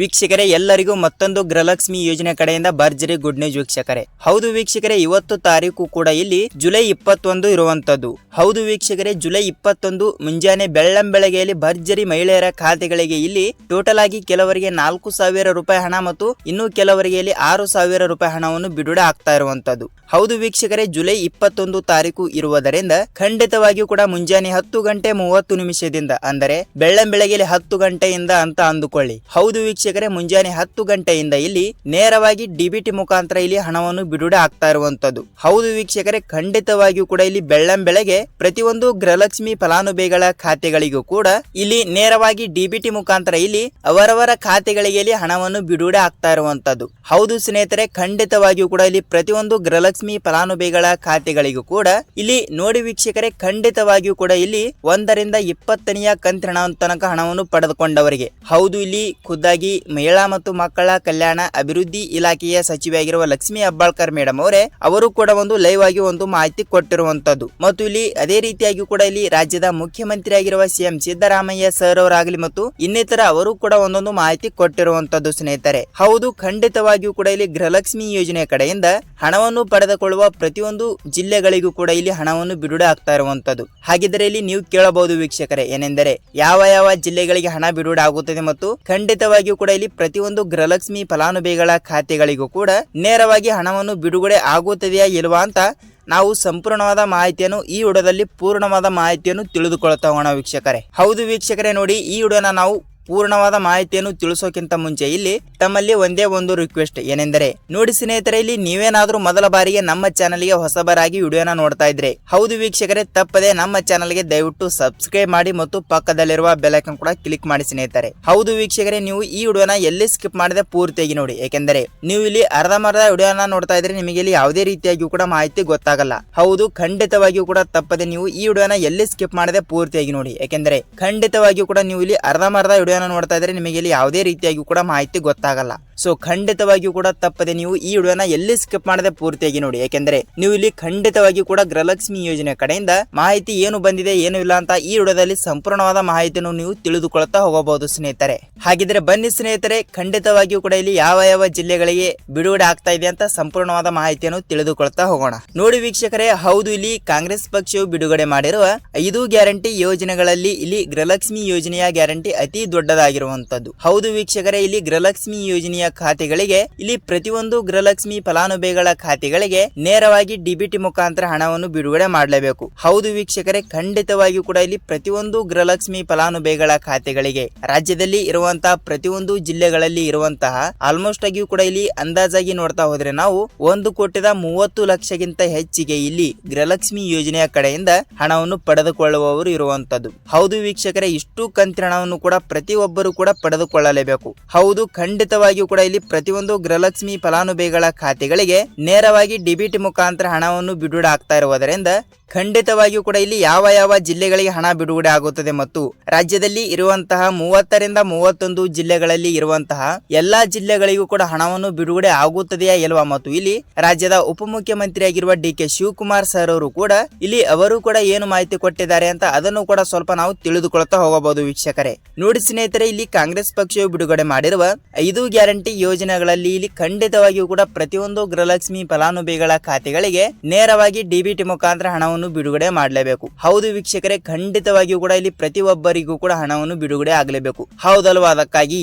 ವೀಕ್ಷಕರೇ, ಎಲ್ಲರಿಗೂ ಮತ್ತೊಂದು ಗೃಹಲಕ್ಷ್ಮಿ ಯೋಜನೆ ಕಡೆಯಿಂದ ಭರ್ಜರಿ ಗುಡ್ ನ್ಯೂಸ್ ವೀಕ್ಷಕರೇ. ಹೌದು ವೀಕ್ಷಕರೇ, ಇವತ್ತು ತಾರೀಕು ಕೂಡ ಇಲ್ಲಿ ಜುಲೈ ಇಪ್ಪತ್ತೊಂದು ಇರುವಂತದ್ದು ಹೌದು ವೀಕ್ಷಕರೇ, ಜುಲೈ ಇಪ್ಪತ್ತೊಂದು ಮುಂಜಾನೆ ಬೆಳ್ಳಂಬೆಳಗ್ಗೆಯಲ್ಲಿ ಭರ್ಜರಿ ಮಹಿಳೆಯರ ಖಾತೆಗಳಿಗೆ ಇಲ್ಲಿ ಟೋಟಲ್ ಆಗಿ ಕೆಲವರಿಗೆ ನಾಲ್ಕು ಸಾವಿರ ರೂಪಾಯಿ ಹಣ ಮತ್ತು ಇನ್ನು ಕೆಲವರಿಗೆ ಇಲ್ಲಿ ಆರು ಸಾವಿರ ರೂಪಾಯಿ ಹಣವನ್ನು ಬಿಡುಗಡೆ ಆಗ್ತಾ ಇರುವಂತದ್ದು ಹೌದು ವೀಕ್ಷಕರೇ, ಜುಲೈ ಇಪ್ಪತ್ತೊಂದು ತಾರೀಕು ಇರುವುದರಿಂದ ಖಂಡಿತವಾಗಿಯೂ ಕೂಡ ಮುಂಜಾನೆ ಹತ್ತು ಗಂಟೆ ಮೂವತ್ತು ನಿಮಿಷದಿಂದ, ಅಂದರೆ ಬೆಳ್ಳಂಬೆಳಗ್ಗೆಯಲ್ಲಿ ಹತ್ತು ಗಂಟೆಯಿಂದ ಅಂತ ಅಂದುಕೊಳ್ಳಿ. ಹೌದು ವೀಕ್ಷಕರೇ ಮುಂಜಾನೆ ಹತ್ತು ಗಂಟೆಯಿಂದ ಇಲ್ಲಿ ನೇರವಾಗಿ ಡಿಬಿಟಿ ಮುಖಾಂತರ ಇಲ್ಲಿ ಹಣವನ್ನು ಬಿಡುಗಡೆ ಆಗ್ತಾ ಇರುವಂತದ್ದು. ಹೌದು ವೀಕ್ಷಕರೇ, ಖಂಡಿತವಾಗಿಯೂ ಕೂಡ ಇಲ್ಲಿ ಬೆಳ್ಳಂ ಬೆಳಗ್ಗೆ ಪ್ರತಿಯೊಂದು ಗೃಹಲಕ್ಷ್ಮಿ ಫಲಾನುಭವಿಗಳ ಖಾತೆಗಳಿಗೂ ಕೂಡ ಇಲ್ಲಿ ನೇರವಾಗಿ ಡಿಬಿಟಿ ಮುಖಾಂತರ ಇಲ್ಲಿ ಅವರವರ ಖಾತೆಗಳಿಗೆ ಇಲ್ಲಿ ಹಣವನ್ನು ಬಿಡುಗಡೆ ಆಗ್ತಾ ಇರುವಂತದ್ದು. ಹೌದು ಸ್ನೇಹಿತರೆ, ಖಂಡಿತವಾಗಿಯೂ ಕೂಡ ಇಲ್ಲಿ ಪ್ರತಿಯೊಂದು ಗೃಹಲಕ್ಷ್ಮಿ ಫಲಾನುಭವಿಗಳ ಖಾತೆಗಳಿಗೂ ಕೂಡ ಇಲ್ಲಿ ನೋಡಿ ವೀಕ್ಷಕರೇ, ಖಂಡಿತವಾಗಿಯೂ ಕೂಡ ಇಲ್ಲಿ ಒಂದರಿಂದ ಇಪ್ಪತ್ತನೆಯ ಕಂತಿನ ತನಕ ಹಣವನ್ನು ಪಡೆದುಕೊಂಡವರಿಗೆ. ಹೌದು, ಇಲ್ಲಿ ಖುದ್ದಾಗಿ ಮಹಿಳಾ ಮತ್ತು ಮಕ್ಕಳ ಕಲ್ಯಾಣ ಅಭಿವೃದ್ಧಿ ಇಲಾಖೆಯ ಸಚಿವೆಯಾಗಿರುವ ಲಕ್ಷ್ಮಿ ಅಬ್ಬಾಳ್ಕರ್ ಮೇಡಮ್ ಅವರೇ, ಅವರು ಕೂಡ ಒಂದು ಲೈವ್ ಆಗಿ ಒಂದು ಮಾಹಿತಿ ಕೊಟ್ಟಿರುವಂತದ್ದು ಮತ್ತು ಇಲ್ಲಿ ಅದೇ ರೀತಿಯಾಗಿ ಕೂಡ ಇಲ್ಲಿ ರಾಜ್ಯದ ಮುಖ್ಯಮಂತ್ರಿಯಾಗಿರುವ ಸಿಎಂ ಸಿದ್ದರಾಮಯ್ಯ ಸರ್ ಅವರಾಗಲಿ ಮತ್ತು ಇನ್ನಿತರ ಅವರು ಕೂಡ ಒಂದೊಂದು ಮಾಹಿತಿ ಕೊಟ್ಟಿರುವಂತದ್ದು ಸ್ನೇಹಿತರೆ. ಹೌದು, ಖಂಡಿತವಾಗಿಯೂ ಕೂಡ ಇಲ್ಲಿ ಗೃಹಲಕ್ಷ್ಮಿ ಯೋಜನೆ ಕಡೆಯಿಂದ ಹಣವನ್ನು ಪಡೆದುಕೊಳ್ಳುವ ಪ್ರತಿಯೊಂದು ಜಿಲ್ಲೆಗಳಿಗೂ ಕೂಡ ಇಲ್ಲಿ ಹಣವನ್ನು ಬಿಡುಗಡೆ ಆಗ್ತಾ ಇರುವಂತದ್ದು ಹಾಗಿದ್ರೆ ಇಲ್ಲಿ ನೀವು ಕೇಳಬಹುದು ವೀಕ್ಷಕರೇ, ಏನೆಂದರೆ ಯಾವ ಯಾವ ಜಿಲ್ಲೆಗಳಿಗೆ ಹಣ ಬಿಡುಗಡೆ ಆಗುತ್ತದೆ ಮತ್ತು ಖಂಡಿತವಾಗಿಯೂ ಕೂಡ ಇಲ್ಲಿ ಪ್ರತಿಯೊಂದು ಗೃಹಲಕ್ಷ್ಮಿ ಫಲಾನುಭವಿಗಳ ಖಾತೆಗಳಿಗೂ ಕೂಡ ನೇರವಾಗಿ ಹಣವನ್ನು ಬಿಡುಗಡೆ ಆಗುತ್ತದೆಯಾ ಇಲ್ವಾ ಅಂತ ನಾವು ಸಂಪೂರ್ಣವಾದ ಮಾಹಿತಿಯನ್ನು ಈ ವಿಡಿಯೋದಲ್ಲಿ ಪೂರ್ಣವಾದ ಮಾಹಿತಿಯನ್ನು ತಿಳಿದುಕೊಳ್ತಾ ಹೋಗೋಣ ವೀಕ್ಷಕರೇ. ಹೌದು ವೀಕ್ಷಕರೇ, ನೋಡಿ ಈ ವಿಡಿಯೋನ ನಾವು ಪೂರ್ಣವಾದ ಮಾಹಿತಿಯನ್ನು ತಿಳಿಸೋಕ್ಕಿಂತ ಮುಂಚೆ ಇಲ್ಲಿ ತಮ್ಮಲ್ಲಿ ಒಂದೇ ಒಂದು ರಿಕ್ವೆಸ್ಟ್ ಏನೆಂದರೆ, ನೋಡಿ ಸ್ನೇಹಿತರೆ, ಇಲ್ಲಿ ನೀವೇನಾದ್ರೂ ಮೊದಲ ಬಾರಿಗೆ ನಮ್ಮ ಚಾನಲ್ಗೆ ಹೊಸಬರಾಗಿ ವಿಡಿಯೋನ ನೋಡ್ತಾ ಇದ್ರೆ, ಹೌದು ವೀಕ್ಷಕರೇ, ತಪ್ಪದೆ ನಮ್ಮ ಚಾನಲ್ಗೆ ದಯವಿಟ್ಟು ಸಬ್ಸ್ಕ್ರೈಬ್ ಮಾಡಿ ಮತ್ತು ಪಕ್ಕದಲ್ಲಿರುವ ಬೆಲೈಕನ್ ಕೂಡ ಕ್ಲಿಕ್ ಮಾಡಿ ಸ್ನೇಹಿತರೆ. ಹೌದು ವೀಕ್ಷಕರೇ, ನೀವು ಈ ವಿಡಿಯೋನ ಎಲ್ಲಿ ಸ್ಕಿಪ್ ಮಾಡದೆ ಪೂರ್ತಿಯಾಗಿ ನೋಡಿ. ಏಕೆಂದರೆ, ನೀವು ಇಲ್ಲಿ ಅರ್ಧಂಬರ್ಧ ವಿಡಿಯೋನ ನೋಡ್ತಾ ಇದ್ರೆ ನಿಮಗೆ ಇಲ್ಲಿ ಯಾವುದೇ ರೀತಿಯಾಗಿಯೂ ಕೂಡ ಮಾಹಿತಿ ಗೊತ್ತಾಗಲ್ಲ. ಹೌದು, ಖಂಡಿತವಾಗಿಯೂ ಕೂಡ ತಪ್ಪದೆ ನೀವು ಈ ವಿಡಿಯೋನ ಎಲ್ಲಿ ಸ್ಕಿಪ್ ಮಾಡದೆ ಪೂರ್ತಿಯಾಗಿ ನೋಡಿ. ಏಕೆಂದರೆ, ಖಂಡಿತವಾಗಿಯೂ ಕೂಡ ನೀವು ಇಲ್ಲಿ ಅರ್ಧಂಬರ್ಧ ವಿಡಿಯೋನ ನೋಡ್ತಾ ಇದ್ರೆ ನಿಮಗೆ ಇಲ್ಲಿ ಯಾವುದೇ ರೀತಿಯಾಗಿ ಕೂಡ ಮಾಹಿತಿ ಗೊತ್ತಾಗಲ್ಲ. ಸೊ ಖಂಡಿತವಾಗಿಯೂ ಕೂಡ ತಪ್ಪದೆ ನೀವು ಈ ವಿಡಿಯೋನ ಎಲ್ಲಿ ಸ್ಕಿಪ್ ಮಾಡದೆ ಪೂರ್ತಿಯಾಗಿ ನೋಡಿ. ಯಾಕೆಂದ್ರೆ ನೀವು ಇಲ್ಲಿ ಖಂಡಿತವಾಗಿ ಕೂಡ ಗೃಹಲಕ್ಷ್ಮಿ ಯೋಜನೆ ಕಡೆಯಿಂದ ಮಾಹಿತಿ ಏನು ಬಂದಿದೆ, ಏನು ಇಲ್ಲ ಅಂತ ಈ ವಿಡಿಯೋದಲ್ಲಿ ಸಂಪೂರ್ಣವಾದ ಮಾಹಿತಿಯನ್ನು ನೀವು ತಿಳಿದುಕೊಳ್ತಾ ಹೋಗಬಹುದು ಸ್ನೇಹಿತರೆ. ಹಾಗಿದ್ರೆ ಬನ್ನಿ ಸ್ನೇಹಿತರೆ, ಖಂಡಿತವಾಗಿಯೂ ಕೂಡ ಇಲ್ಲಿ ಯಾವ ಯಾವ ಜಿಲ್ಲೆಗಳಿಗೆ ಬಿಡುಗಡೆ ಆಗ್ತಾ ಇದೆ ಅಂತ ಸಂಪೂರ್ಣವಾದ ಮಾಹಿತಿಯನ್ನು ತಿಳಿದುಕೊಳ್ತಾ ಹೋಗೋಣ. ನೋಡಿ ವೀಕ್ಷಕರೇ, ಹೌದು, ಇಲ್ಲಿ ಕಾಂಗ್ರೆಸ್ ಪಕ್ಷವು ಬಿಡುಗಡೆ ಮಾಡಿರುವ ಐದು ಗ್ಯಾರಂಟಿ ಯೋಜನೆಗಳಲ್ಲಿ ಇಲ್ಲಿ ಗೃಹಲಕ್ಷ್ಮಿ ಯೋಜನೆಯ ಗ್ಯಾರಂಟಿ ಅತಿ ದೊಡ್ಡದಾಗಿರುವಂತದ್ದು ಹೌದು ವೀಕ್ಷಕರೇ, ಇಲ್ಲಿ ಗೃಹಲಕ್ಷ್ಮಿ ಯೋಜನೆಯ ಖಾತೆಗಳಿಗೆ, ಇಲ್ಲಿ ಪ್ರತಿಯೊಂದು ಗೃಹಲಕ್ಷ್ಮಿ ಫಲಾನುಭವಿಗಳ ಖಾತೆಗಳಿಗೆ ನೇರವಾಗಿ ಡಿಬಿಟಿ ಮುಖಾಂತರ ಹಣವನ್ನು ಬಿಡುಗಡೆ ಮಾಡಲೇಬೇಕು. ಹೌದು ವೀಕ್ಷಕರೇ, ಖಂಡಿತವಾಗಿಯೂ ಕೂಡ ಇಲ್ಲಿ ಪ್ರತಿಯೊಂದು ಗೃಹಲಕ್ಷ್ಮಿ ಫಲಾನುಭವಿಗಳ ಖಾತೆಗಳಿಗೆ, ರಾಜ್ಯದಲ್ಲಿ ಇರುವಂತಹ ಪ್ರತಿಯೊಂದು ಜಿಲ್ಲೆಗಳಲ್ಲಿ ಇರುವಂತಹ ಆಲ್ಮೋಸ್ಟ್ ಆಗಿಯೂ ಕೂಡ ಇಲ್ಲಿ ಅಂದಾಜಾಗಿ ನೋಡ್ತಾ ಹೋದ್ರೆ ನಾವು ಒಂದು ಕೋಟಿದ ಮೂವತ್ತು ಲಕ್ಷಕ್ಕಿಂತ ಹೆಚ್ಚಿಗೆ ಇಲ್ಲಿ ಗೃಹಲಕ್ಷ್ಮಿ ಯೋಜನೆಯ ಕಡೆಯಿಂದ ಹಣವನ್ನು ಪಡೆದುಕೊಳ್ಳುವವರು ಇರುವಂತದ್ದು ಹೌದು ವೀಕ್ಷಕರೇ, ಇಷ್ಟು ಕಂತಿನ ಹಣವನ್ನು ಕೂಡ ಪ್ರತಿಯೊಬ್ಬರು ಕೂಡ ಪಡೆದುಕೊಳ್ಳಲೇಬೇಕು. ಹೌದು, ಖಂಡಿತವಾಗಿಯೂ ಕೂಡ ಇಲ್ಲಿ ಪ್ರತಿಯೊಂದು ಗೃಹಲಕ್ಷ್ಮಿ ಫಲಾನುಭವಿಗಳ ಖಾತೆಗಳಿಗೆ ನೇರವಾಗಿ ಡಿಬಿಟಿ ಮುಖಾಂತರ ಹಣವನ್ನು ಬಿಡುಗಡೆ ಆಗ್ತಾ ಇರುವುದರಿಂದ ಖಂಡಿತವಾಗಿಯೂ ಕೂಡ ಇಲ್ಲಿ ಯಾವ ಯಾವ ಜಿಲ್ಲೆಗಳಿಗೆ ಹಣ ಬಿಡುಗಡೆ ಆಗುತ್ತದೆ ಮತ್ತು ರಾಜ್ಯದಲ್ಲಿ ಇರುವಂತಹ ಮೂವತ್ತರಿಂದ ಮೂವತ್ತೊಂದು ಜಿಲ್ಲೆಗಳಲ್ಲಿ ಇರುವಂತಹ ಎಲ್ಲಾ ಜಿಲ್ಲೆಗಳಿಗೂ ಕೂಡ ಹಣವನ್ನು ಬಿಡುಗಡೆ ಆಗುತ್ತದೆಯಾ ಇಲ್ವಾ? ಮತ್ತು ಇಲ್ಲಿ ರಾಜ್ಯದ ಉಪಮುಖ್ಯಮಂತ್ರಿಯಾಗಿರುವ ಡಿ ಕೆ ಶಿವಕುಮಾರ್ ಸರ್ ಅವರು ಕೂಡ ಇಲ್ಲಿ ಅವರು ಕೂಡ ಏನು ಮಾಹಿತಿ ಕೊಟ್ಟಿದ್ದಾರೆ ಅಂತ ಅದನ್ನು ಕೂಡ ಸ್ವಲ್ಪ ನಾವು ತಿಳಿದುಕೊಳ್ತಾ ಹೋಗಬಹುದು ವೀಕ್ಷಕರೇ. ನೋಡಿ ಸ್ನೇಹಿತರೆ, ಇಲ್ಲಿ ಕಾಂಗ್ರೆಸ್ ಪಕ್ಷವು ಬಿಡುಗಡೆ ಮಾಡಿರುವ ಐದು ಗ್ಯಾರಂಟಿ ಯೋಜನೆಗಳಲ್ಲಿ ಇಲ್ಲಿ ಖಂಡಿತವಾಗಿಯೂ ಕೂಡ ಪ್ರತಿಯೊಂದು ಗೃಹಲಕ್ಷ್ಮಿ ಫಲಾನುಭವಿಗಳ ಖಾತೆಗಳಿಗೆ ನೇರವಾಗಿ ಡಿಬಿಟಿ ಮುಖಾಂತರ ಹಣವನ್ನು ಬಿಡುಗಡೆ ಮಾಡಲೇಬೇಕು. ಹೌದು ವೀಕ್ಷಕರೇ, ಖಂಡಿತವಾಗಿಯೂ ಕೂಡ ಇಲ್ಲಿ ಪ್ರತಿಯೊಬ್ಬರಿಗೂ ಕೂಡ ಹಣವನ್ನು ಬಿಡುಗಡೆ ಆಗಲೇಬೇಕು. ಹೌದಲ್ವಾ? ಅದಕ್ಕಾಗಿ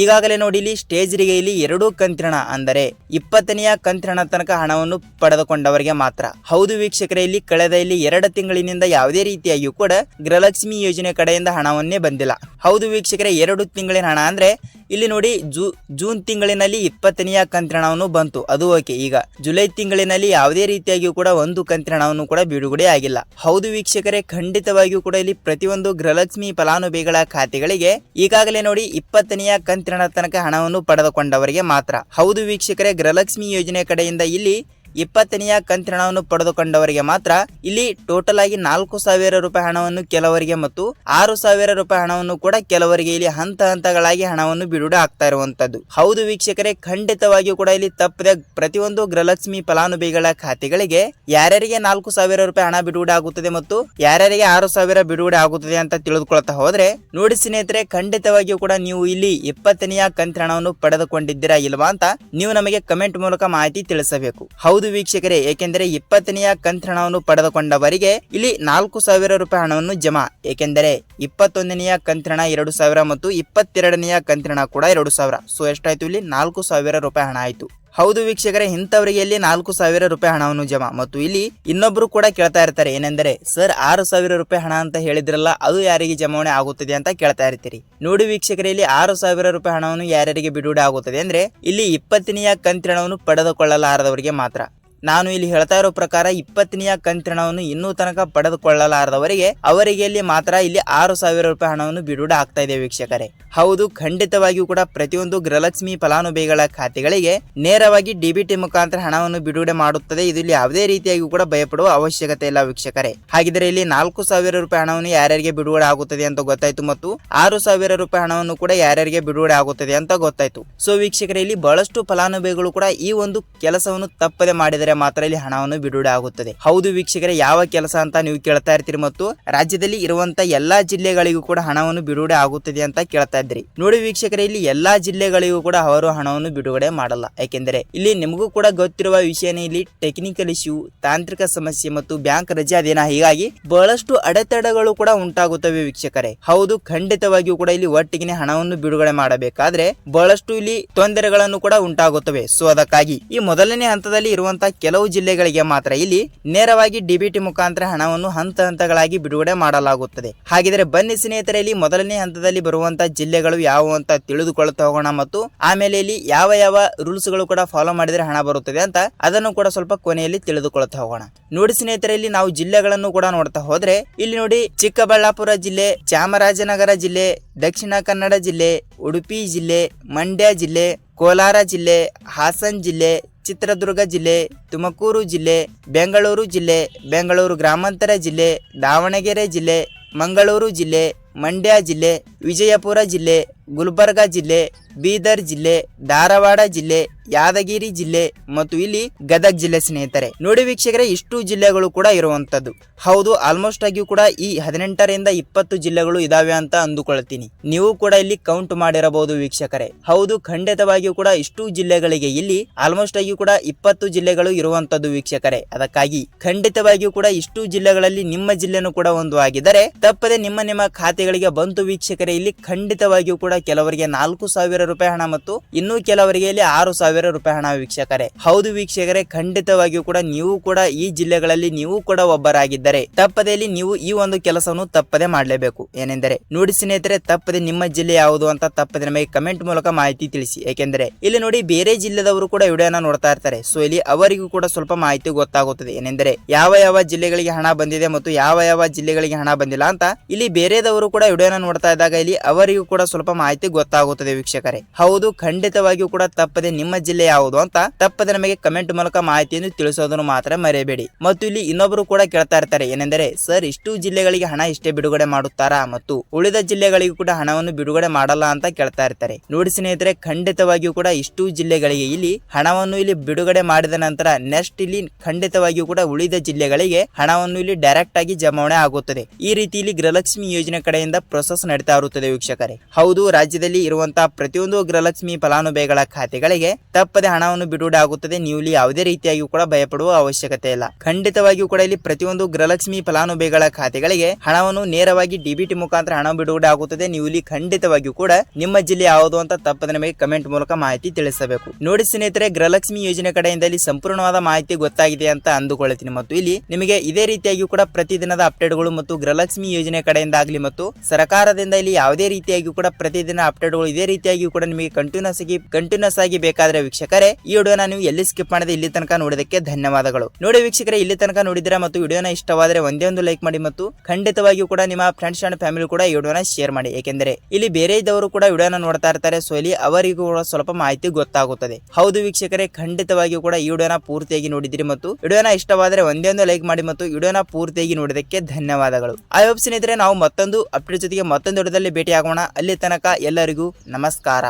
ಈಗಾಗಲೇ ನೋಡಿ ಇಲ್ಲಿ ಸ್ಟೇಜ್ರಿಗೆ ಇಲ್ಲಿ ಎರಡು ಕಂತ್ರಣ, ಅಂದರೆ ಇಪ್ಪತ್ತನೆಯ ಕಂತಿನ ತನಕ ಹಣವನ್ನು ಪಡೆದುಕೊಂಡವರಿಗೆ ಮಾತ್ರ. ಹೌದು ವೀಕ್ಷಕರೇ, ಇಲ್ಲಿ ಕಳೆದ ಇಲ್ಲಿ ಎರಡು ತಿಂಗಳಿನಿಂದ ಯಾವುದೇ ರೀತಿಯಾಗಿಯೂ ಕೂಡ ಗೃಹಲಕ್ಷ್ಮಿ ಯೋಜನೆ ಕಡೆಯಿಂದ ಹಣವನ್ನೇ ಬಂದಿಲ್ಲ. ಹೌದು ವೀಕ್ಷಕರೇ, ಎರಡು ತಿಂಗಳಿನ ಹಣ, ಅಂದ್ರೆ ಇಲ್ಲಿ ನೋಡಿ ಜೂ, ಜೂನ್ ತಿಂಗಳಿನಲ್ಲಿ ಇಪ್ಪತ್ತನೆಯ ಕಂತಿನ ಬಂತು. ಅದು ಓಕೆ. ಈಗ ಜುಲೈ ತಿಂಗಳಿನಲ್ಲಿ ಯಾವುದೇ ರೀತಿಯಾಗಿಯೂ ಕೂಡ ಒಂದು ಕಂತಿನ ಕೂಡ ಬಿಡುಗಡೆ ಆಗಿಲ್ಲ. ಹೌದು ವೀಕ್ಷಕರೇ, ಖಂಡಿತವಾಗಿಯೂ ಕೂಡ ಇಲ್ಲಿ ಪ್ರತಿಯೊಂದು ಗೃಹಲಕ್ಷ್ಮಿ ಫಲಾನುಭವಿಗಳ ಖಾತೆಗಳಿಗೆ ಈಗಾಗಲೇ ನೋಡಿ ಇಪ್ಪತ್ತನೆಯ ಕಂತಿನ ತನಕ ಹಣವನ್ನು ಪಡೆದುಕೊಂಡವರಿಗೆ ಮಾತ್ರ. ಹೌದು ವೀಕ್ಷಕರೇ, ಗೃಹಲಕ್ಷ್ಮಿ ಯೋಜನೆ ಕಡೆಯಿಂದ ಇಲ್ಲಿ ಇಪ್ಪತ್ತನೆಯ ಕಂತಿನ ಹಣವನ್ನು ಪಡೆದುಕೊಂಡವರಿಗೆ ಮಾತ್ರ ಇಲ್ಲಿ ಟೋಟಲ್ ಆಗಿ ನಾಲ್ಕು ಸಾವಿರ ರೂಪಾಯಿ ಹಣವನ್ನು ಕೆಲವರಿಗೆ ಮತ್ತು ಆರು ಸಾವಿರ ರೂಪಾಯಿ ಹಣವನ್ನು ಕೂಡ ಕೆಲವರಿಗೆ ಇಲ್ಲಿ ಹಂತ ಹಂತಗಳಾಗಿ ಹಣವನ್ನು ಬಿಡುಗಡೆ ಆಗ್ತಾ ಇರುವಂತದ್ದು. ಹೌದು ವೀಕ್ಷಕರೇ, ಖಂಡಿತವಾಗಿಯೂ ಕೂಡ ಇಲ್ಲಿ ತಪ್ಪದೆ ಪ್ರತಿಯೊಂದು ಗೃಹಲಕ್ಷ್ಮಿ ಫಲಾನುಭವಿಗಳ ಖಾತೆಗಳಿಗೆ ಯಾರ್ಯಾರಿಗೆ ನಾಲ್ಕು ಸಾವಿರ ರೂಪಾಯಿ ಹಣ ಬಿಡುಗಡೆ ಆಗುತ್ತದೆ ಮತ್ತು ಯಾರ್ಯಾರಿಗೆ ಆರು ಸಾವಿರ ಬಿಡುಗಡೆ ಆಗುತ್ತದೆ ಅಂತ ತಿಳಿದುಕೊಳ್ತಾ ಹೋದ್ರೆ, ನೋಡಿ ಸ್ನೇಹಿತರೆ, ಖಂಡಿತವಾಗಿಯೂ ಕೂಡ ನೀವು ಇಲ್ಲಿ ಇಪ್ಪತ್ತನೆಯ ಕಂತಿನ ಹಣವನ್ನು ಪಡೆದುಕೊಂಡಿದ್ದೀರಾ ಇಲ್ವಾ ಅಂತ ನೀವು ನಮಗೆ ಕಮೆಂಟ್ ಮೂಲಕ ಮಾಹಿತಿ ತಿಳಿಸಬೇಕು. ಹೌದು ವೀಕ್ಷಕರೇ, ಏಕೆಂದರೆ ಇಪ್ಪತ್ತನೆಯ ಕಂತ್ ಹಣವನ್ನು ಪಡೆದುಕೊಂಡವರಿಗೆ ಇಲ್ಲಿ ನಾಲ್ಕು ಸಾವಿರ ರೂಪಾಯಿ ಹಣವನ್ನು ಜಮಾ. ಏಕೆಂದರೆ ಇಪ್ಪತ್ತೊಂದನೆಯ ಕಂತ್ರಣ ಎರಡು ಸಾವಿರ ಮತ್ತು ಇಪ್ಪತ್ತೆರಡನೆಯ ಕಂತಿನ ಹಣ ಕೂಡ ಎರಡು ಸಾವಿರ. ಸೊ ಎಷ್ಟಾಯ್ತು ಇಲ್ಲಿ? ನಾಲ್ಕು ಸಾವಿರ ರೂಪಾಯಿ ಹಣ ಆಯ್ತು. ಹೌದು ವೀಕ್ಷಕರೇ, ಇಂಥವರಿಗೆ ಇಲ್ಲಿ ನಾಲ್ಕು ಸಾವಿರ ರೂಪಾಯಿ ಹಣವನ್ನು ಜಮಾ. ಮತ್ತು ಇಲ್ಲಿ ಇನ್ನೊಬ್ರು ಕೂಡ ಕೇಳ್ತಾ ಇರ್ತಾರೆ, ಏನೆಂದರೆ, ಸರ್, ಆರು ಸಾವಿರ ರೂಪಾಯಿ ಹಣ ಅಂತ ಹೇಳಿದ್ರಲ್ಲ, ಅದು ಯಾರಿಗೆ ಜಮಾವಣೆ ಆಗುತ್ತದೆ ಅಂತ ಕೇಳ್ತಾ ಇರ್ತೀರಿ. ನೋಡಿ ವೀಕ್ಷಕರೇ, ಇಲ್ಲಿ ಆರು ಸಾವಿರ ರೂಪಾಯಿ ಹಣವನ್ನು ಯಾರ್ಯಾರಿಗೆ ಬಿಡುಗಡೆ ಆಗುತ್ತದೆ ಅಂದ್ರೆ, ಇಲ್ಲಿ ಇಪ್ಪತ್ತನೆಯ ಕಂತಿನ ಹಣವನ್ನು ಪಡೆದುಕೊಳ್ಳಲಾರದವರಿಗೆ ಮಾತ್ರ. ನಾನು ಇಲ್ಲಿ ಹೇಳ್ತಾ ಇರೋ ಪ್ರಕಾರ ಇಪ್ಪತ್ತನೆಯ ಕಂತಿನವನ್ನು ಇನ್ನೂ ತನಕ ಪಡೆದುಕೊಳ್ಳಲಾರದವರಿಗೆ ಅವರಿಗೆ ಇಲ್ಲಿ ಮಾತ್ರ ಇಲ್ಲಿ ಆರು ಸಾವಿರ ರೂಪಾಯಿ ಹಣವನ್ನು ಬಿಡುಗಡೆ ಆಗ್ತಾ ಇದೆ ವೀಕ್ಷಕರೇ. ಹೌದು, ಖಂಡಿತವಾಗಿಯೂ ಕೂಡ ಪ್ರತಿಯೊಂದು ಗೃಹಲಕ್ಷ್ಮಿ ಫಲಾನುಭವಿಗಳ ಖಾತೆಗಳಿಗೆ ನೇರವಾಗಿ ಡಿಬಿಟಿ ಮುಖಾಂತರ ಹಣವನ್ನು ಬಿಡುಗಡೆ ಮಾಡುತ್ತದೆ. ಇದು ಇಲ್ಲಿ ಯಾವುದೇ ರೀತಿಯಾಗಿ ಕೂಡ ಭಯಪಡುವ ಅವಶ್ಯಕತೆ ಇಲ್ಲ ವೀಕ್ಷಕರೇ. ಹಾಗಿದ್ರೆ ಇಲ್ಲಿ ನಾಲ್ಕು ಸಾವಿರ ರೂಪಾಯಿ ಹಣವನ್ನು ಯಾರ್ಯಾರಿಗೆ ಬಿಡುಗಡೆ ಆಗುತ್ತದೆ ಅಂತ ಗೊತ್ತಾಯ್ತು ಮತ್ತು ಆರು ಸಾವಿರ ರೂಪಾಯಿ ಹಣವನ್ನು ಕೂಡ ಯಾರ್ಯಾರಿಗೆ ಬಿಡುಗಡೆ ಆಗುತ್ತದೆ ಅಂತ ಗೊತ್ತಾಯ್ತು. ಸೊ ವೀಕ್ಷಕರೇ, ಇಲ್ಲಿ ಬಹಳಷ್ಟು ಫಲಾನುಭವಿಗಳು ಕೂಡ ಈ ಒಂದು ಕೆಲಸವನ್ನು ತಪ್ಪದೆ ಮಾಡಿದರೆ ಮಾತ್ರ ಇಲ್ಲಿ ಹಣವನ್ನು ಬಿಡುಗಡೆ ಆಗುತ್ತದೆ. ಹೌದು ವೀಕ್ಷಕರೇ, ಯಾವ ಕೆಲಸ ಅಂತ ನೀವು ಕೇಳ್ತಾ ಇರ್ತೀರಿ ಮತ್ತು ರಾಜ್ಯದಲ್ಲಿ ಇರುವಂತ ಎಲ್ಲಾ ಜಿಲ್ಲೆಗಳಿಗೂ ಕೂಡ ಹಣವನ್ನು ಬಿಡುಗಡೆ ಆಗುತ್ತದೆ ಅಂತ ಕೇಳ್ತಾ ಇದ್ರಿ ನೋಡಿ ವೀಕ್ಷಕರೇ, ಇಲ್ಲಿ ಎಲ್ಲಾ ಜಿಲ್ಲೆಗಳಿಗೂ ಕೂಡ ಅವರು ಹಣವನ್ನು ಬಿಡುಗಡೆ ಮಾಡಲ್ಲ. ಯಾಕೆಂದರೆ ಇಲ್ಲಿ ನಿಮಗೂ ಕೂಡ ಗೊತ್ತಿರುವ ವಿಷಯನೇ ಇಲ್ಲಿ ಟೆಕ್ನಿಕಲ್ ಇಶ್ಯೂ ತಾಂತ್ರಿಕ ಸಮಸ್ಯೆ ಮತ್ತು ಬ್ಯಾಂಕ್ ರಜೆ ದಿನ ಹೀಗಾಗಿ ಬಹಳಷ್ಟು ಅಡೆತಡೆಗಳು ಕೂಡ ಉಂಟಾಗುತ್ತವೆ ವೀಕ್ಷಕರೇ. ಹೌದು, ಖಂಡಿತವಾಗಿಯೂ ಕೂಡ ಇಲ್ಲಿ ಒಟ್ಟಿಗೆ ಹಣವನ್ನು ಬಿಡುಗಡೆ ಮಾಡಬೇಕಾದ್ರೆ ಬಹಳಷ್ಟು ಇಲ್ಲಿ ತೊಂದರೆಗಳನ್ನು ಕೂಡ ಉಂಟಾಗುತ್ತವೆ. ಸೊ, ಅದಕ್ಕಾಗಿ ಈ ಮೊದಲನೇ ಹಂತದಲ್ಲಿ ಇರುವಂತಹ ಕೆಲವು ಜಿಲ್ಲೆಗಳಿಗೆ ಮಾತ್ರ ಇಲ್ಲಿ ನೇರವಾಗಿ ಡಿಬಿಟಿ ಮುಖಾಂತರ ಹಣವನ್ನು ಹಂತ ಹಂತಗಳಾಗಿ ಬಿಡುಗಡೆ ಮಾಡಲಾಗುತ್ತದೆ. ಹಾಗಿದ್ರೆ ಬನ್ನಿ ಸ್ನೇಹಿತರೆ ಇಲ್ಲಿ ಮೊದಲನೇ ಹಂತದಲ್ಲಿ ಬರುವಂತಹ ಜಿಲ್ಲೆಗಳು ಯಾವುವು ಅಂತ ತಿಳಿದುಕೊಳ್ಳುತ್ತಾ ಹೋಗೋಣ ಮತ್ತು ಆಮೇಲೆ ಇಲ್ಲಿ ಯಾವ ಯಾವ ರೂಲ್ಸ್ಗಳು ಕೂಡ ಫಾಲೋ ಮಾಡಿದ್ರೆ ಹಣ ಬರುತ್ತದೆ ಅಂತ ಅದನ್ನು ಕೂಡ ಸ್ವಲ್ಪ ಕೊನೆಯಲ್ಲಿ ತಿಳಿದುಕೊಳ್ಳುತ್ತಾ ಹೋಗೋಣ. ನೋಡಿ ಸ್ನೇಹಿತರೆ ಇಲ್ಲಿ ನಾವು ಜಿಲ್ಲೆಗಳನ್ನು ಕೂಡ ನೋಡ್ತಾ ಹೋದ್ರೆ ಇಲ್ಲಿ ನೋಡಿ ಚಿಕ್ಕಬಳ್ಳಾಪುರ ಜಿಲ್ಲೆ, ಚಾಮರಾಜನಗರ ಜಿಲ್ಲೆ, ದಕ್ಷಿಣ ಕನ್ನಡ ಜಿಲ್ಲೆ, ಉಡುಪಿ ಜಿಲ್ಲೆ, ಮಂಡ್ಯ ಜಿಲ್ಲೆ, ಕೋಲಾರ ಜಿಲ್ಲೆ, ಹಾಸನ್ ಜಿಲ್ಲೆ ಚಿತ್ರದುರ್ಗ ಜಿಲ್ಲೆ, ತುಮಕೂರು ಜಿಲ್ಲೆ, ಬೆಂಗಳೂರು ಜಿಲ್ಲೆ, ಬೆಂಗಳೂರು ಗ್ರಾಮಾಂತರ ಜಿಲ್ಲೆ, ದಾವಣಗೆರೆ ಜಿಲ್ಲೆ, ಮಂಗಳೂರು ಜಿಲ್ಲೆ, ಮಂಡ್ಯ ಜಿಲ್ಲೆ, ವಿಜಯಪುರ ಜಿಲ್ಲೆ ಗುಲ್ಬರ್ಗ ಜಿಲ್ಲೆ, ಬೀದರ್ ಜಿಲ್ಲೆ, ಧಾರವಾಡ ಜಿಲ್ಲೆ, ಯಾದಗಿರಿ ಜಿಲ್ಲೆ ಮತ್ತು ಇಲ್ಲಿ ಗದಗ್ ಜಿಲ್ಲೆ ಸ್ನೇಹಿತರೆ. ನೋಡಿ ವೀಕ್ಷಕರೇ, ಇಷ್ಟು ಜಿಲ್ಲೆಗಳು ಕೂಡ ಇರುವಂತದ್ದು ಹೌದು ಆಲ್ಮೋಸ್ಟ್ ಆಗಿಯೂ ಕೂಡ ಈ ಹದಿನೆಂಟರಿಂದ ಇಪ್ಪತ್ತು ಜಿಲ್ಲೆಗಳು ಇದಾವೆ ಅಂತ ಅಂದುಕೊಳ್ತೀನಿ. ನೀವು ಕೂಡ ಇಲ್ಲಿ ಕೌಂಟ್ ಮಾಡಿರಬಹುದು ವೀಕ್ಷಕರೇ. ಹೌದು, ಖಂಡಿತವಾಗಿಯೂ ಕೂಡ ಇಷ್ಟು ಜಿಲ್ಲೆಗಳಿಗೆ ಇಲ್ಲಿ ಆಲ್ಮೋಸ್ಟ್ ಆಗಿಯೂ ಕೂಡ ಇಪ್ಪತ್ತು ಜಿಲ್ಲೆಗಳು ಇರುವಂತದ್ದು ವೀಕ್ಷಕರೇ. ಅದಕ್ಕಾಗಿ ಖಂಡಿತವಾಗಿಯೂ ಕೂಡ ಇಷ್ಟು ಜಿಲ್ಲೆಗಳಲ್ಲಿ ನಿಮ್ಮ ಜಿಲ್ಲೆನೂ ಕೂಡ ಒಂದು ಆಗಿದ್ದರೆ, ತಪ್ಪದೆ ನಿಮ್ಮ ನಿಮ್ಮ ಖಾತೆಗಳಿಗೆ ಬಂತು ವೀಕ್ಷಕರೇ, ಇಲ್ಲಿ ಖಂಡಿತವಾಗಿಯೂ ಕೂಡ ಕೆಲವರಿಗೆ ನಾಲ್ಕು ಸಾವಿರ ರೂಪಾಯಿ ಹಣ ಮತ್ತು ಇನ್ನೂ ಕೆಲವರಿಗೆ ಇಲ್ಲಿ ಆರು ಸಾವಿರ ರೂಪಾಯಿ ಹಣ ವೀಕ್ಷಕರೇ. ಹೌದು ವೀಕ್ಷಕರೇ, ಖಂಡಿತವಾಗಿಯೂ ಕೂಡ ನೀವು ಕೂಡ ಈ ಜಿಲ್ಲೆಗಳಲ್ಲಿ ನೀವು ಕೂಡ ಒಬ್ಬರಾಗಿದ್ದರೆ ತಪ್ಪದೆ ನೀವು ಈ ಒಂದು ಕೆಲಸವನ್ನು ತಪ್ಪದೆ ಮಾಡಲೇಬೇಕು. ಏನೆಂದರೆ ನೋಡಿ ಸ್ನೇಹಿತರೆ, ತಪ್ಪದೆ ನಿಮ್ಮ ಜಿಲ್ಲೆ ಯಾವುದು ಅಂತ ತಪ್ಪದೆ ನಮಗೆ ಕಮೆಂಟ್ ಮೂಲಕ ಮಾಹಿತಿ ತಿಳಿಸಿ. ಏಕೆಂದರೆ ಇಲ್ಲಿ ನೋಡಿ ಬೇರೆ ಜಿಲ್ಲೆದವರು ಕೂಡ ವಿಡಿಯೋನ ನೋಡ್ತಾ ಇರ್ತಾರೆ. ಸೊ ಇಲ್ಲಿ ಅವರಿಗೂ ಕೂಡ ಸ್ವಲ್ಪ ಮಾಹಿತಿ ಗೊತ್ತಾಗುತ್ತದೆ. ಏನೆಂದರೆ ಯಾವ ಯಾವ ಜಿಲ್ಲೆಗಳಿಗೆ ಹಣ ಬಂದಿದೆ ಮತ್ತು ಯಾವ ಯಾವ ಜಿಲ್ಲೆಗಳಿಗೆ ಹಣ ಬಂದಿಲ್ಲ ಅಂತ ಇಲ್ಲಿ ಬೇರೆದವರು ಕೂಡ ವಿಡಿಯೋನ ನೋಡ್ತಾ ಇದ್ದಾಗ ಇಲ್ಲಿ ಅವರಿಗೂ ಕೂಡ ಸ್ವಲ್ಪ ಮಾಹಿತಿ ಗೊತ್ತಾಗುತ್ತದೆ ವೀಕ್ಷಕರೇ. ಹೌದು, ಖಂಡಿತವಾಗಿಯೂ ಕೂಡ ತಪ್ಪದೆ ನಿಮ್ಮ ಜಿಲ್ಲೆ ಯಾವುದು ಅಂತ ತಪ್ಪದೆ ನಮಗೆ ಕಮೆಂಟ್ ಮೂಲಕ ಮಾಹಿತಿಯನ್ನು ತಿಳಿಸೋದನ್ನು ಮಾತ್ರ ಮರೆಯಬೇಡಿ. ಮತ್ತು ಇಲ್ಲಿ ಇನ್ನೊಬ್ಬರು ಕೂಡ ಕೇಳ್ತಾ ಇರ್ತಾರೆ, ಏನೆಂದರೆ, ಸರ್, ಇಷ್ಟು ಜಿಲ್ಲೆಗಳಿಗೆ ಹಣ ಇಷ್ಟೇ ಬಿಡುಗಡೆ ಮಾಡುತ್ತಾರಾ? ಮತ್ತು ಉಳಿದ ಜಿಲ್ಲೆಗಳಿಗೂ ಕೂಡ ಹಣವನ್ನು ಬಿಡುಗಡೆ ಮಾಡಲ್ಲ ಅಂತ ಕೇಳ್ತಾ ಇರ್ತಾರೆ. ನೋಡಿ ಸ್ನೇಹಿತರೆ, ಖಂಡಿತವಾಗಿಯೂ ಕೂಡ ಇಷ್ಟು ಜಿಲ್ಲೆಗಳಿಗೆ ಇಲ್ಲಿ ಹಣವನ್ನು ಇಲ್ಲಿ ಬಿಡುಗಡೆ ಮಾಡಿದ ನಂತರ ನೆಕ್ಸ್ಟ್ ಇಲ್ಲಿ ಖಂಡಿತವಾಗಿಯೂ ಕೂಡ ಉಳಿದ ಜಿಲ್ಲೆಗಳಿಗೆ ಹಣವನ್ನು ಇಲ್ಲಿ ಡೈರೆಕ್ಟ್ ಆಗಿ ಜಮಾವಣೆ ಆಗುತ್ತದೆ. ಈ ರೀತಿ ಇಲ್ಲಿ ಗೃಹಲಕ್ಷ್ಮಿ ಯೋಜನೆ ಕಡೆಯಿಂದ ಪ್ರೊಸೆಸ್ ನಡೀತಾ ಇರುತ್ತದೆ ವೀಕ್ಷಕರೇ. ಹೌದು ರಾಜ್ಯದಲ್ಲಿ ಇರುವಂತಹ ಪ್ರತಿಯೊಂದು ಗೃಹಲಕ್ಷ್ಮಿ ಫಲಾನುಭವಿಗಳ ಖಾತೆಗಳಿಗೆ ತಪ್ಪದೆ ಹಣವನ್ನು ಬಿಡುಗಡೆ ಆಗುತ್ತದೆ ನೀವು ಇಲ್ಲಿ ಯಾವುದೇ ರೀತಿಯಾಗಿಯೂ ಕೂಡ ಭಯಪಡುವ ಅವಶ್ಯಕತೆ ಇಲ್ಲ. ಖಂಡಿತವಾಗಿಯೂ ಕೂಡ ಇಲ್ಲಿ ಪ್ರತಿಯೊಂದು ಗೃಹಲಕ್ಷ್ಮಿ ಫಲಾನುಭವಿಗಳ ಖಾತೆಗಳಿಗೆ ಹಣವನ್ನು ನೇರವಾಗಿ ಡಿಬಿಟಿ ಮುಖಾಂತರ ಹಣ ಬಿಡುಗಡೆ ಆಗುತ್ತದೆ ನೀವು ಇಲ್ಲಿ ಖಂಡಿತವಾಗಿಯೂ ಕೂಡ ನಿಮ್ಮ ಜಿಲ್ಲೆ ಯಾವುದು ಅಂತ ತಪ್ಪದೆ ನಮಗೆ ಕಮೆಂಟ್ ಮೂಲಕ ಮಾಹಿತಿ ತಿಳಿಸಬೇಕು. ನೋಡಿ ಸ್ನೇಹಿತರೆ, ಗೃಹಲಕ್ಷ್ಮಿ ಯೋಜನೆ ಕಡೆಯಿಂದ ಇಲ್ಲಿ ಸಂಪೂರ್ಣವಾದ ಮಾಹಿತಿ ಗೊತ್ತಾಗಿದೆ ಅಂತ ಅಂದುಕೊಳ್ಳುತ್ತೀನಿ ಮತ್ತು ಇಲ್ಲಿ ನಿಮಗೆ ಇದೇ ರೀತಿಯಾಗಿಯೂ ಕೂಡ ಪ್ರತಿದಿನದ ಅಪ್ಡೇಟ್ಗಳು ಮತ್ತು ಗೃಹಲಕ್ಷ್ಮಿ ಯೋಜನೆ ಕಡೆಯಿಂದ ಆಗಲಿ ಮತ್ತು ಸರ್ಕಾರದಿಂದ ಇಲ್ಲಿ ಯಾವುದೇ ರೀತಿಯಾಗಿಯೂ ಕೂಡ ಪ್ರತಿ ಪ್ರತಿದಿನ ಅಪ್ಡೇಟ್ಗಳು ಇದೇ ರೀತಿಯಾಗಿ ಕೂಡ ನಿಮಗೆ ಕಂಟಿನ್ಯೂಸ್ ಆಗಿ ಕಂಟಿನ್ಯೂಸ್ ಆಗಿ ಬೇಕಾದ್ರೆ ವೀಕ್ಷಕರೇ, ಈ ವಿಡಿಯೋನ ನೀವು ಎಲ್ಲಿ ಸ್ಕಿಪ್ ಮಾಡದೆ ಇಲ್ಲಿ ತನಕ ನೋಡೋದಕ್ಕೆ ಧನ್ಯವಾದಗಳು. ನೋಡಿ ವೀಕ್ಷಕರೇ, ಇಲ್ಲಿ ತನಕ ನೋಡಿದ್ರೆ ಮತ್ತು ವಿಡಿಯೋನ ಇಷ್ಟವಾದರೆ ಒಂದೇ ಒಂದು ಲೈಕ್ ಮಾಡಿ ಮತ್ತು ಖಂಡಿತವಾಗಿಯೂ ಕೂಡ ನಿಮ್ಮ ಫ್ರೆಂಡ್ಸ್ ಅಂಡ್ ಫ್ಯಾಮಿಲಿ ಕೂಡ ಈ ವಿಡಿಯೋನ ಶೇರ್ ಮಾಡಿ. ಏಕೆಂದರೆ ಇಲ್ಲಿ ಬೇರೆ ಇದ್ದವರು ಕೂಡ ವಿಡಿಯೋನ ನೋಡ್ತಾ ಇರ್ತಾರೆ ಸೊ ಇಲ್ಲಿ ಅವರಿಗೂ ಕೂಡ ಸ್ವಲ್ಪ ಮಾಹಿತಿ ಗೊತ್ತಾಗುತ್ತದೆ. ಹೌದು ವೀಕ್ಷಕರೇ, ಖಂಡಿತವಾಗಿಯೂ ಕೂಡ ಈ ವಿಡಿಯೋನ ಪೂರ್ತಿಯಾಗಿ ನೋಡಿದಿರಿ ಮತ್ತು ವಿಡಿಯೋನ ಇಷ್ಟವಾದರೆ ಒಂದೇ ಒಂದು ಲೈಕ್ ಮಾಡಿ ಮತ್ತು ವಿಡಿಯೋನ ಪೂರ್ತಿಯಾಗಿ ನೋಡಿದಕ್ಕೆ ಧನ್ಯವಾದಗಳು. ಆ ಸ್ನೇಹಿತರೆ, ನಾವು ಮತ್ತೊಂದು ಅಪ್ಡೇಟ್ ಜೊತೆಗೆ ಮತ್ತೊಂದು ವಿಡಿಯೋದಲ್ಲಿ ಭೇಟಿ ಆಗೋಣ ಅಲ್ಲಿ ತನಕ ಎಲ್ಲರಿಗೂ ನಮಸ್ಕಾರ.